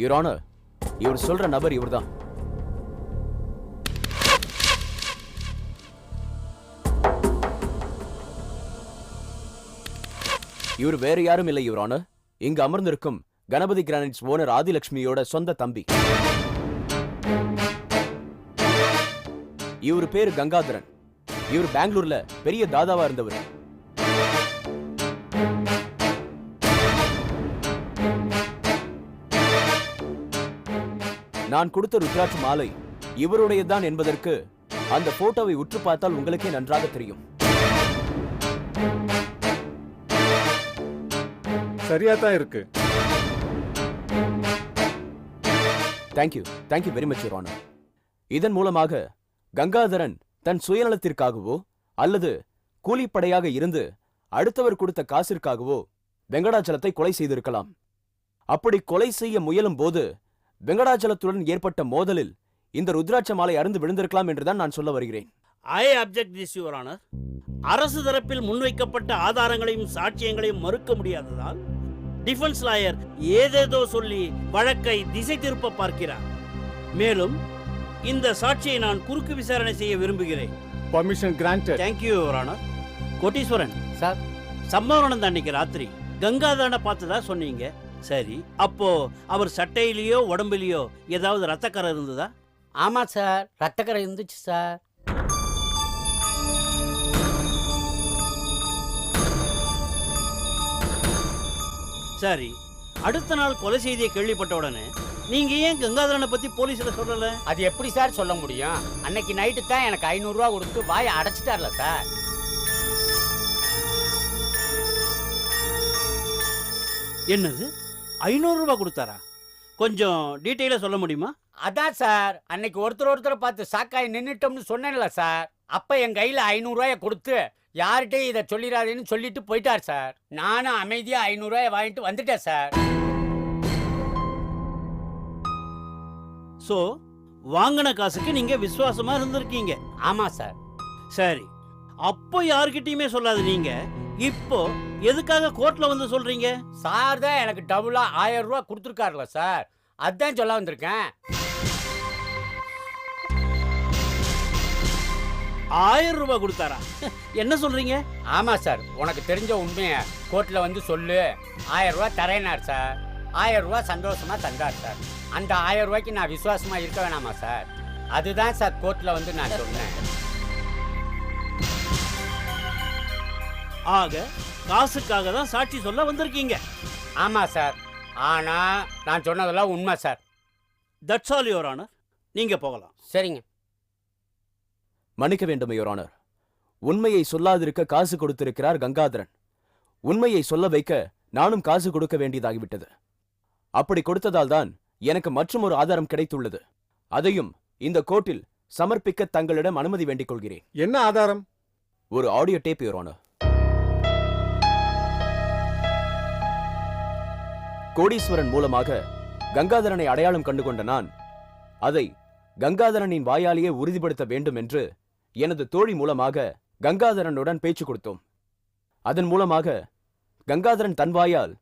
Your honour இவர் சொல்ற நபர் இவர்தான். இவர் வேற யாரும் இல்லை யுவர் ஆனர் இங்கு அமர்ந்திருக்கும் கணபதி கிரானைட்ஸ் ஓனர் ஆதிலட்சுமியோட சொந்த தம்பி. இவர் பேரு கங்காதரன். இவர் பெங்களூர்ல பெரிய தாதாவா இருந்தவர். நான் கொடுத்த ருத்ராட்ச மாலை இவருடையதுதான் என்பதற்கு அந்த போட்டோவை உற்று பார்த்தால் உங்களுக்கே நன்றாக தெரியும். சரியா தான் இருக்கு. Thank you thank you very much your இதன் மூலமாக கங்காதரன் தன் சுயநலத்திற்காகவோ அல்லது கூலிப்படையாக இருந்து அடுத்தவர் கொடுத்த காசிற்காகவோ வெங்கடாச்சலத்தை கொலை செய்திருக்கலாம். அப்படி கொலை செய்ய முயலும் போது வெங்கடாச்சலத்துடன் ஏற்பட்ட மோதலில் இந்த ருத்ராட்ச மாலை அருந்து விழுந்திருக்கலாம் என்றுதான் நான் சொல்ல வருகிறேன். I object this your honour அரசு தரப்பில் முன்வைக்கப்பட்ட ஆதாரங்களையும் சாட்சியங்களையும் மறுக்க முடியாததால் டிஃபென்ஸ் லாயர் ஏதேதோ சொல்லி வழக்கை திசை திருப்ப பார்க்கிறார். மேலும் இந்த சாட்சியை நான் குறுக்கு விசாரணை செய்ய விரும்புகிறேன். Permission granted thank you your honour Koteeswaran sir சம்பவம் நடந்த அன்னைக்கு ராத்திரி கங்காதான பார்த்ததா சொன்னீங்க? சரி அப்போ அவர் சட்டையிலயோ உடம்புலயோ ஏதாவது ரத்தக்கரை இருந்ததா? ஆமா சார் ரத்தக்கரை இருந்துச்சு சார். சரி அடுத்த நாள் கொலை செய்தியை கேள்விப்பட்ட உடனே நீங்க ஏன் கங்காதரனை பத்தி போலீஸ்ல சொல்லல? அது எப்படி சார் சொல்ல முடியும்? அன்னைக்கு நைட்டு தான் எனக்கு ஐநூறுரூவா கொடுத்து வாயை அடைச்சிட்டார்ல சார். என்னது? ஐநூறு ரூபாய் கொடுத்தாரா? கொஞ்சம் டீட்டெயிலா சொல்ல முடியுமா? அதான் சார். அன்னைக்கு ஒருத்தர் ஒருத்தர் பார்த்து சாக்காய் நின்னுட்டோம்னு சொன்னேன்ல சார். அப்ப என் கையில ஐநூறுரூவாய கொடுத்து யார்கிட்டயும் இதை சொல்லிடாதேன்னு சொல்லிட்டு போயிட்டார் சார். நானும் அமைதியா ஐநூறுரூவாய வாங்கிட்டு வந்துட்டேன் சார். சோ வாங்கின காசுக்கு நீங்க விசுவாசமா இருந்திருக்கீங்க. ஆமா சார். சரி. அப்போ யார்கிட்டயுமே சொல்லாத நீங்க இப்போ எதுக்காக கோர்ட்ல வந்து சொல்றீங்க? சார் தான் எனக்கு டபுளா ஆயிரம் ரூபா கொடுத்துருக்காருல சார் அதான் சொல்ல வந்திருக்கேன். ஆயிரம் ரூபாய் கொடுத்தாரா? என்ன சொல்றீங்க? ஆமா சார் உனக்கு தெரிஞ்ச உண்மைய கோர்ட்ல வந்து சொல்லு. ஆயிரம் ரூபாய் தரேனார் சார் ஆயிரம் ரூபாய் சந்தோஷமா தந்தார் சார் அந்த ஆயிரம் ரூபாய்க்கு நான் விசுவாசமா இருக்க வேணாமா சார் அதுதான் சார் கோர்ட்ல வந்து நான் சொன்னேன். ஆக காசுக்காக தான் சாட்சி சொல்ல வந்திருக்கீங்க. ஆமா சார். ஆனா நான் சொன்னதெல்லாம் உண்மை sir. That's all your honour நீங்க போகலாம். சரிங்க. மன்னிக்க வேண்டும் யுவர் ஆனர் உண்மையை சொல்லாதிருக்க காசு கொடுத்திருக்கிறார் கங்காதரன். உண்மையை சொல்ல வைக்க நானும் காசு கொடுக்க வேண்டியதாகிவிட்டது. அப்படி கொடுத்ததால் தான் எனக்கு மற்றும் ஒரு ஆதாரம் கிடைத்துள்ளது. அதையும் இந்த கோர்ட்டில் சமர்ப்பிக்க தங்களிடம் அனுமதி வேண்டிக் கொள்கிறேன். என்ன ஆதாரம்? ஒரு ஆடியோ டேப் யுவர் ஆனர் கோடீஸ்வரன் மூலமாக கங்காதரனை அடையாளம் கண்டு கொண்ட நான் அதை கங்காதரனின் வாயாலேயே உறுதிப்படுத்த வேண்டும் என்று எனது தோழி மூலமாக கங்காதரனுடன் பேச்சு கொடுத்தோம். அதன் மூலமாக கங்காதரன் தன் வாயால்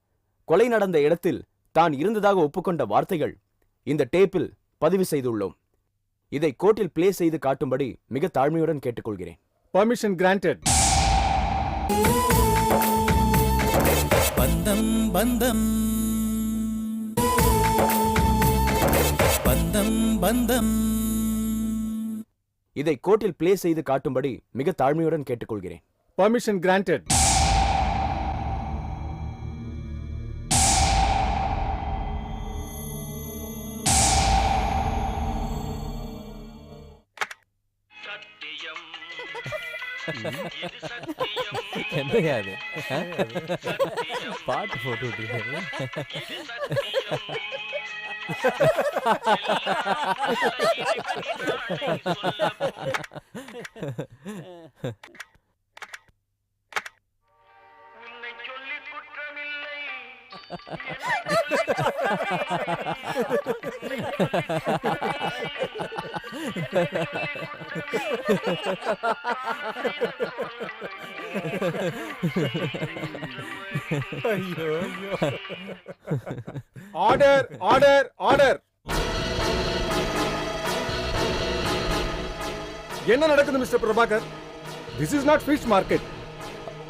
கொலை நடந்த இடத்தில் தான் இருந்ததாக ஒப்புக்கொண்ட வார்த்தைகள் இந்த டேப்பில் பதிவு செய்துள்ளோம். இதை கோர்ட்டில் ப்ளே செய்து காட்டும்படி மிக தாழ்மையுடன் கேட்டுக்கொள்கிறேன். பர்மிஷன் கிராண்டட் பந்தம் பந்தம். பந்தம் பந்தம். இதை கோர்ட்டில் ப்ளே செய்து காட்டும்படி மிக தாழ்மையுடன் கேட்டுக்கொள்கிறேன். பர்மிஷன் கிராண்டட் என்னங்க அது ஆ? பாட்டு போட்டு விட்டுருக்காரு ஐயோ ஐயோ. ஆர்டர் ஆர்டர் ஆர்டர் என்ன நடக்குது mister Prabhakar? This is not fish market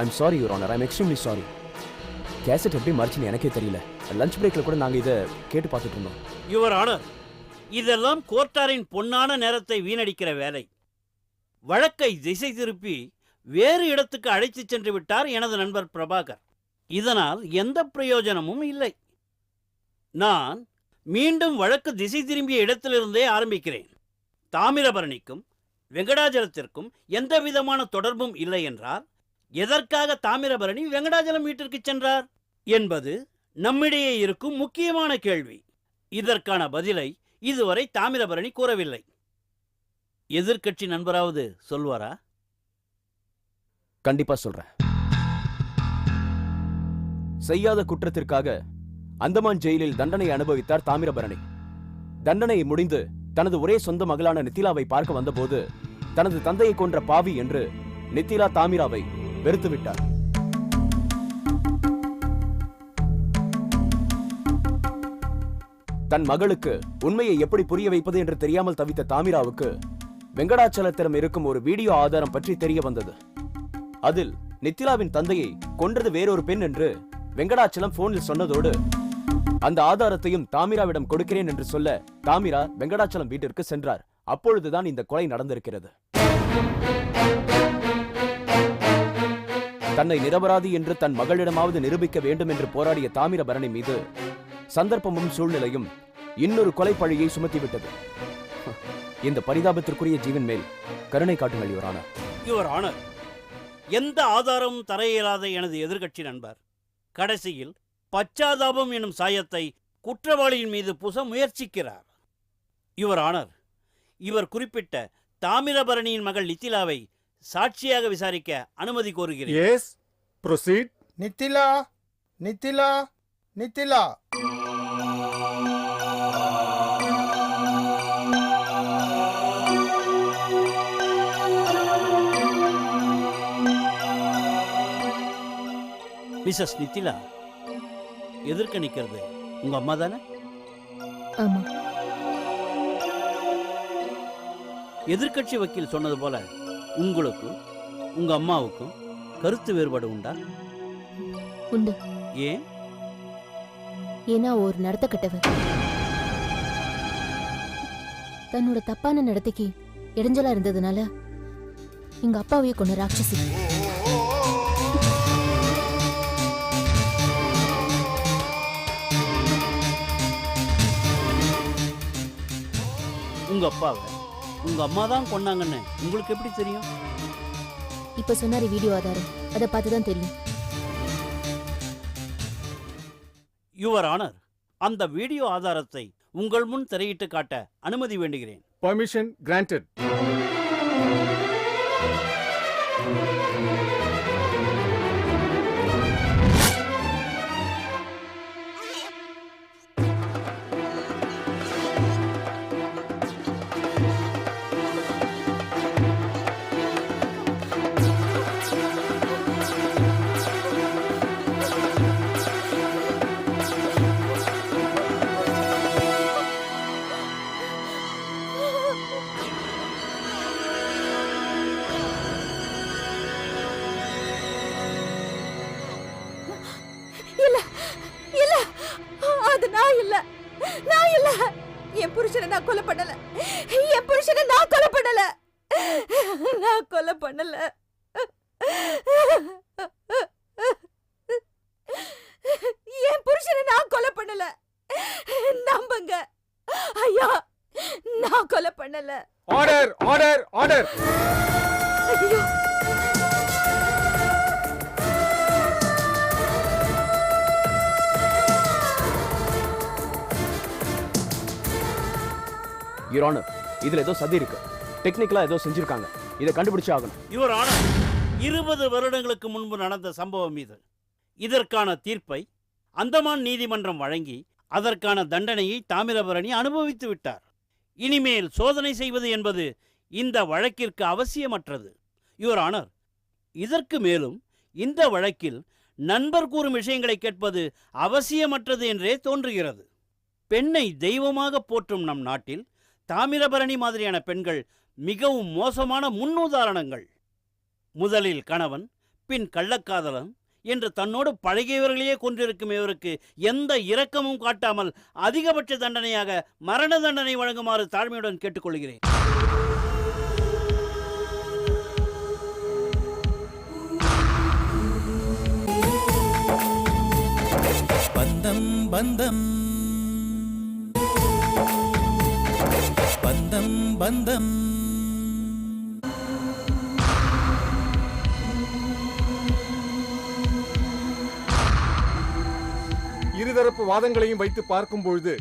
I'm sorry your honour I'm extremely sorry cassette எப்படி மறைச்சுன்னு எனக்கே தெரியல. லஞ்ச் பிரேக்ல கூட நாங்க இதை கேட்டு பார்த்துட்டு இருந்தோம். யுவர் ஆனர் இதெல்லாம் கோர்ட்டாரின் பொன்னான நேரத்தை வீணடிக்கிற வேலை. வழக்கை திசை திருப்பி வேறு இடத்துக்கு அழைத்துச் சென்று விட்டார் எனது நண்பர் பிரபாகர். இதனால் எந்த பிரயோஜனமும் இல்லை. நான் மீண்டும் வழக்கு திசை திரும்பிய இடத்திலிருந்தே ஆரம்பிக்கிறேன். தாமிரபரணிக்கும் வெங்கடாஜலத்திற்கும் எந்த விதமான தொடர்பும் இல்லை என்றால் எதற்காக தாமிரபரணி வெங்கடாஜலம் வீட்டிற்கு சென்றார்? என்பது நம்மிடையே இருக்கும் முக்கியமான கேள்வி. இதற்கான பதிலை இதுவரை தாமிரபரணி கூறவில்லை. எதிர்க்கட்சி நண்பராவது சொல்வாரா? கண்டிப்பா சொல்றேன். செய்யாத குற்றத்திற்காக அந்தமான் ஜெயிலில் தண்டனை அனுபவித்தார் தாமிரபரணி. தண்டனை முடிந்து தனது ஒரே சொந்த மகளான நித்திலாவை பார்க்க வந்தபோது தனது தந்தையை கொன்ற பாவி என்று நித்திலா தாமிராவை வெறுத்துவிட்டார் தன் மகளுக்கு உண்மையை எப்படி புரிய வைப்பது என்று தெரியாமல் தவித்த தாமிராவுக்கு வெங்கடாச்சலத்திடம் இருக்கும் ஒரு வீடியோ ஆதாரம் பற்றி தெரிய வந்தது. அதில் நித்திலாவின் தந்தையை கொன்றது வேறொரு பெண் என்று வெங்கடாச்சலம் போனில் சொன்னதோடு அந்த ஆதாரத்தையும் தாமிராவிடம் கொடுக்கிறேன் என்று சொல்ல தாமிரா வெங்கடாச்சலம் வீட்டிற்கு சென்றார். அப்பொழுதுதான் இந்த கொலை நடந்திருக்கிறது. தன்னை நிரபராதி என்று தன் மகளிடமாவது நிரூபிக்க வேண்டும் என்று போராடிய தாமிரபரணி மீது சந்தர்ப்பமும் சூழ்நிலையும் இன்னொரு கொலை பழியை சுமத்திவிட்டது. இந்த பரிதாபத்திற்குரிய ஜீவன் மேல் கருணை காட்டுங்கள் யுவரான யுவர் ஆனர் எந்த ஆதாரமும் தர இயலாத எனது எதிர்கட்சி நண்பர் கடைசியில் பச்சாதாபம் எனும் சாயத்தை குற்றவாளியின் மீது பூச முயற்சிக்கிறார். Your honour. இவர் குறிப்பிட்ட தாமிரபரணியின் மகள் நித்திலாவை சாட்சியாக விசாரிக்க அனுமதி கோருகிறேன். நித்திலா நித்திலா நித்திலா. மிஸ்ஸஸ் நித்திலா எதிர்க்க நிக்கிறது. உங்க அம்மா தானே? ஆமா. எதிர்க்கட்சி வக்கீல் சொன்னது போல உங்களுக்கும் உங்க அம்மாவுக்கும் கருத்து வேறுபாடு உண்டா? உண்டு. ஏன்? ஏன்னா ஒரு நடத்த கெட்டவர் தன்னோட தப்பான நடத்தைக்கு இடைஞ்சலா இருந்ததுனால எங்க அப்பாவையே கொண்ட ராட்சசி. உங்க அப்பாவை. உங்க அம்மா தான் கொன்னாங்கன்னு. உங்களுக்கு எப்படி தெரியும்? இப்ப சொன்னாரு வீடியோ ஆதாரம். அதை பார்த்து தான் தெரியும். யுவர் ஆனர் அந்த வீடியோ ஆதாரத்தை உங்கள் முன் திரையிட்டு காட்ட அனுமதி வேண்டுகிறேன். பர்மிஷன் கிராண்டட் யுவர் ஆனர் இதுல ஏதோ சதி இருக்கு. டெக்னிக்கலா ஏதோ செஞ்சிருக்காங்க. இதை கண்டுபிடிச்சே ஆகணும். யுவர் ஆனர் இருபது வருடங்களுக்கு முன்பு நடந்த சம்பவம் இது. இதற்கான தீர்ப்பை அந்தமான் நீதிமன்றம் வழங்கி அதற்கான தண்டனையை தாமிரபரணி அனுபவித்து விட்டார். இனிமேல் சோதனை செய்வது என்பது இந்த வழக்கிற்கு அவசியமற்றது. Your honour. இதற்கு மேலும் இந்த வழக்கில் நண்பர் கூறும் விஷயங்களை கேட்பது அவசியமற்றது என்றே தோன்றுகிறது. பெண்ணை தெய்வமாக போற்றும் நம் நாட்டில் தாமிரபரணி மாதிரியான பெண்கள் மிகவும் மோசமான முன்னுதாரணங்கள். முதலில் கணவன் பின் கள்ளக்காதலன் என்று தன்னோடு பழகியவர்களையே கொன்றிருக்கும் இவருக்கு எந்த இரக்கமும் காட்டாமல் அதிகபட்ச தண்டனையாக மரண தண்டனை வழங்குமாறு தாழ்மையுடன் கேட்டுக்கொள்கிறேன். பந்தம் பந்தம். பந்தம் பந்தம். இருதரப்பு வாதங்களையும் வைத்து பார்க்கும் பொழுது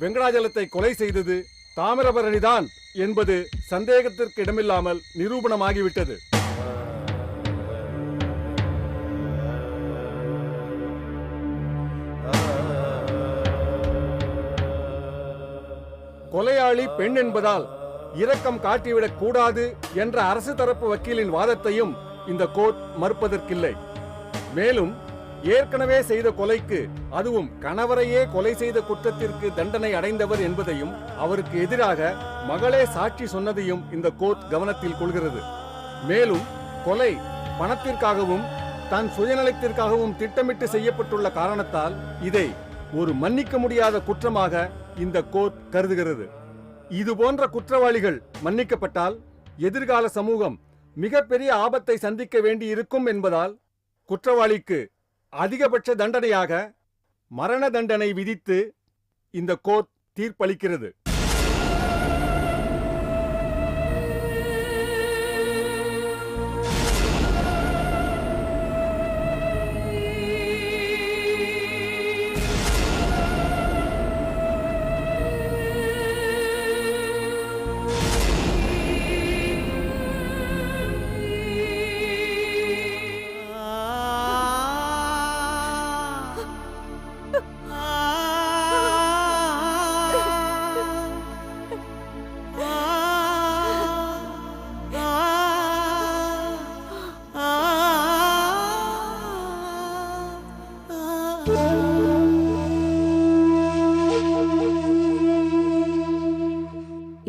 வெங்கடாஜலத்தை கொலை செய்தது தாமிரபரணிதான் என்பது சந்தேகத்திற்கு இடமில்லாமல் நிரூபணமாகிவிட்டது. கொலையாளி பெண் என்பதால் இரக்கம் காட்டிவிடக் கூடாது என்ற அரசு தரப்பு வக்கீலின் வாதத்தையும் இந்த கோர்ட் மறுப்பதற்கில்லை. மேலும் ஏற்கனவே செய்த கொலைக்கு அதுவும் கணவரையே கொலை செய்த குற்றத்திற்கு தண்டனை அடைந்தவர் என்பதையும் அவருக்கு எதிராக மகளே சாட்சி சொன்னதையும் இந்த கோர்ட் கவனத்தில் கொள்கிறது. மேலும் கொலை பணத்திற்காகவும் தன் சுயநலத்திற்காகவும் திட்டமிட்டு செய்யப்பட்டுள்ள காரணத்தால் இதை ஒரு மன்னிக்க முடியாத குற்றமாக இந்த கோர்ட் கருதுகிறது. இது போன்ற குற்றவாளிகள் மன்னிக்கப்பட்டால் எதிர்கால சமூகம் மிகப்பெரிய ஆபத்தை சந்திக்க வேண்டி இருக்கும் என்பதால் குற்றவாளிக்கு அதிகபட்ச தண்டனையாக மரண தண்டனை விதித்து இந்த கோர்ட் தீர்ப்பளிக்கிறது.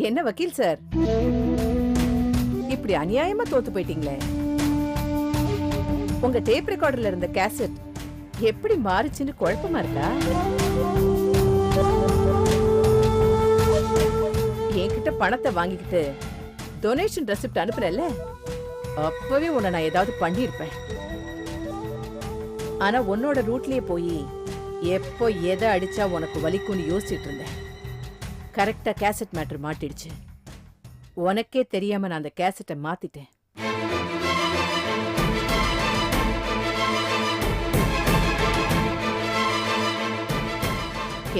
என்ன வக்கீல் சார்? இப்படி அநியாயமா தோத்து போயிட்டீங்களே. உங்க டேப் ரெக்கார்டர்ல இருந்த கேசட் எப்படி மாறுச்சுன்னு குழப்பமா இருக்கா? என்கிட்ட பணத்தை வாங்கிக்கிட்டு டொனேஷன் ரெசிப்ட் அனுப்புறல்ல அப்பவே உன்னை நான் ஏதாவது பண்ணியிருப்பேன். ஆனா உன்னோட ரூட்லயே போய் எப்போ எதை அடிச்சா உனக்கு வலிக்கும்னு யோசிச்சுட்டு இருந்தேன். கரெக்டா கேசட் மேட்ரு மாட்டிடுச்சு. உனக்கே தெரியாம நான் அந்த கேசட்டை மாத்திட்டேன்.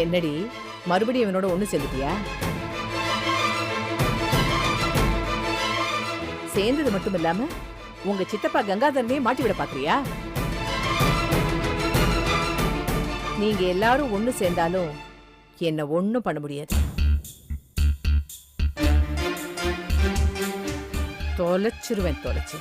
என்னடி மறுபடியும் இவனோட ஒண்ணு சேர்ந்துட்டியா? சேர்ந்தது மட்டும் இல்லாம உங்க சித்தப்பா கங்காதரனையே மாட்டி விட பாக்குறியா? நீங்க எல்லாரும் ஒண்ணு சேர்ந்தாலும் என்ன ஒண்ணும் பண்ண முடியாது. தொலைச்சிருவேன் தொலைச்சு.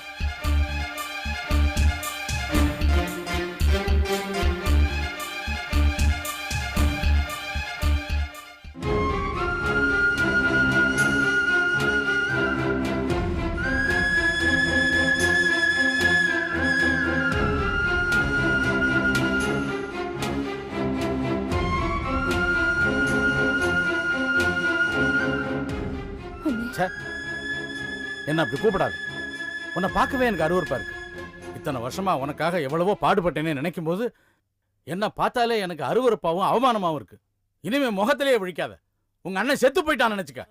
என்ன அப்படி கூப்பிடாது? உன்னை பார்க்கவே எனக்கு அருவறுப்பா இருக்கு. இத்தனை வருஷமா உனக்காக எவ்வளவோ பாடுபட்டேனே நினைக்கும் போது என்ன பார்த்தாலே எனக்கு அருவறுப்பாவும் அவமானமாவும் இருக்கு. இனிமே முகத்திலேயே விழிக்காத. உங்க அண்ணன் செத்து போயிட்டான்னு நினைச்சுக்க.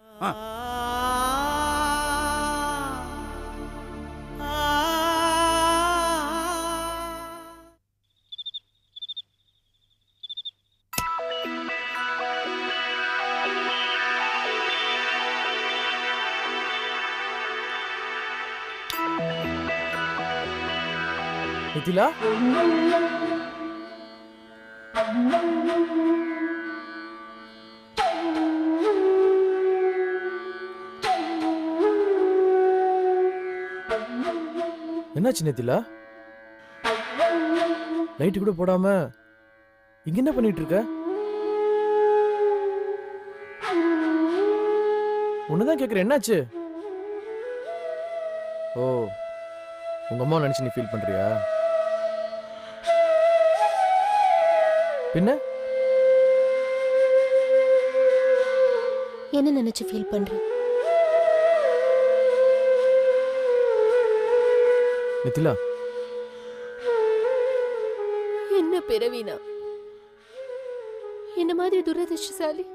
ஆ. என்னாச்சு நேத்திலா? லைட்டு கூட போடாம இங்க என்ன பண்ணிட்டு இருக்க உன்னதான் கேக்குறேன் என்னாச்சு? ஓ உங்க அம்மா நினைச்சு நீ ஃபீல் பண்றியா? பின்ன? என்ன நினைச்சு ஃபீல் பண்ற? நித்திலா. என்ன பிறவினா என்ன மாதிரி துரதிர்ஷ்டசாலி?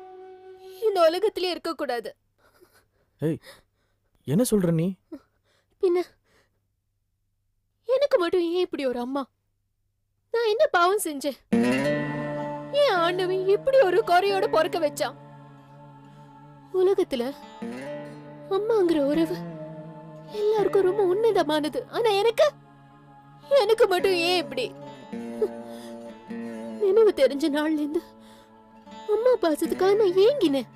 இந்த உலகத்திலே இருக்க கூடாது என்ன சொல்ற நீ? பின்ன எனக்கு மட்டும் ஏன் இப்படி ஒரு அம்மா? நான் என்ன பாவம் செஞ்சேன்? ஆண்டவன் இப்படி ஒரு குறையோட பொறுக்க வச்சான். உலகத்துல அம்மாங்கிற உறவு எல்லாருக்கும் ரொம்ப உன்னதமானது. ஆனா எனக்கு எனக்கு மட்டும் ஏன் இப்படி? நினைவு தெரிஞ்ச நாள்ல இருந்து அம்மா பாசத்துக்காக நான் ஏங்கினேன்.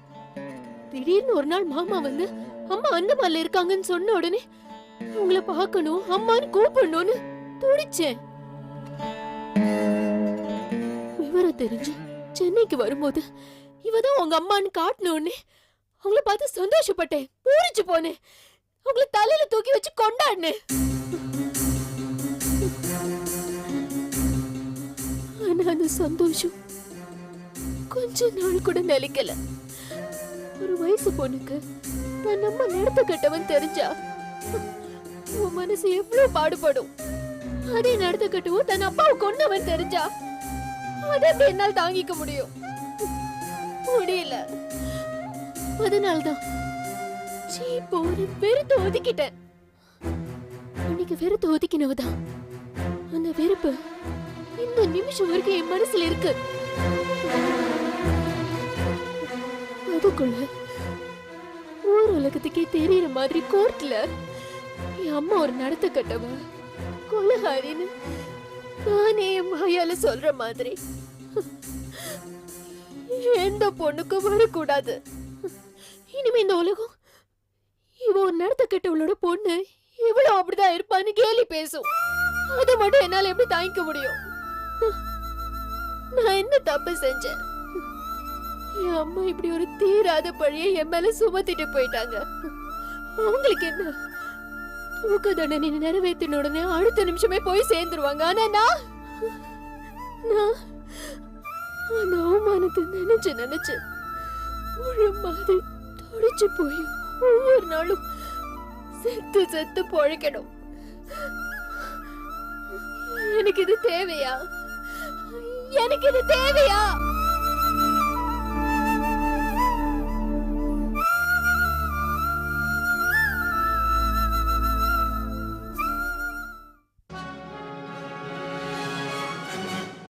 திடீர்னு ஒரு நாள் மாமா வந்து அம்மா அந்தமான்ல இருக்காங்கன்னு சொன்ன உடனே உங்களை பார்க்கணும் அம்மான்னு கூப்பிடணும்னு துடிச்சேன். விவரம் தெரிஞ்சு சென்னைக்கு வரும்போது இவதான் உங்க அம்மான்னு காட்டினோடனே அவங்கள பார்த்து சந்தோஷப்பட்டேன் பூரிச்சு போனேன் அவங்கள தலையில தூக்கி வச்சு கொண்டாடினேன். ஆனா அந்த சந்தோஷம் கொஞ்ச நாள் கூட நிலைக்கல. ஒரு வயசு பொண்ணுக்கு தன் அம்மா நடத்த கட்டவன் தெரிஞ்சா உன் மனசு எவ்வளவு பாடுபடும். அதே நடத்த கட்டவும் தன் அப்பாவை கொண்டவன் தெரிஞ்சா அதை எப்படி என்னால் தாங்கிக்க முடியும். முடியல. அதனால்தான் சீ போன வெறுத்து ஒதுக்கிட்டேன். அன்னைக்கு வெறுத்து ஒதுக்கினவதான். அந்த வெறுப்பு இந்த நிமிஷம் வரைக்கும் என் மனசுல இருக்கு. அதுக்குள்ள ஊர் உலகத்துக்கே தெரியற மாதிரி கோர்ட்ல என் அம்மா ஒரு நடத்த கட்டவ கொலகாரின்னு நானே என் வாயால சொல்ற மாதிரி. எந்த பொண்ணுக்கும் வரக்கூடாது. இனிமே இந்த உலகம் இவ ஒரு நடத்த கெட்டவளோட பொண்ணு இவ்வளவு அப்படிதான் இருப்பான்னு கேலி பேசும். அதை மட்டும் என்னால எப்படி தாங்கிக்க முடியும்? நான் என்ன தப்பு செஞ்சேன்? என் அம்மா இப்படி ஒரு தீராத பழிய என் மேல சுமத்திட்டு போயிட்டாங்க. அவங்களுக்கு என்ன? தூக்க தண்டனை நிறைவேற்றின உடனே அடுத்த நிமிஷமே போய் சேர்ந்துருவாங்க. ஆனா நான் நான் அந்த அவமானத்தை நினைச்சு நினைச்சு முழு மாதிரி துடிச்சு போய் ஒவ்வொரு நாளும் செத்து செத்து பொழைக்கணும். எனக்கு இது தேவையா? எனக்கு இது தேவையா?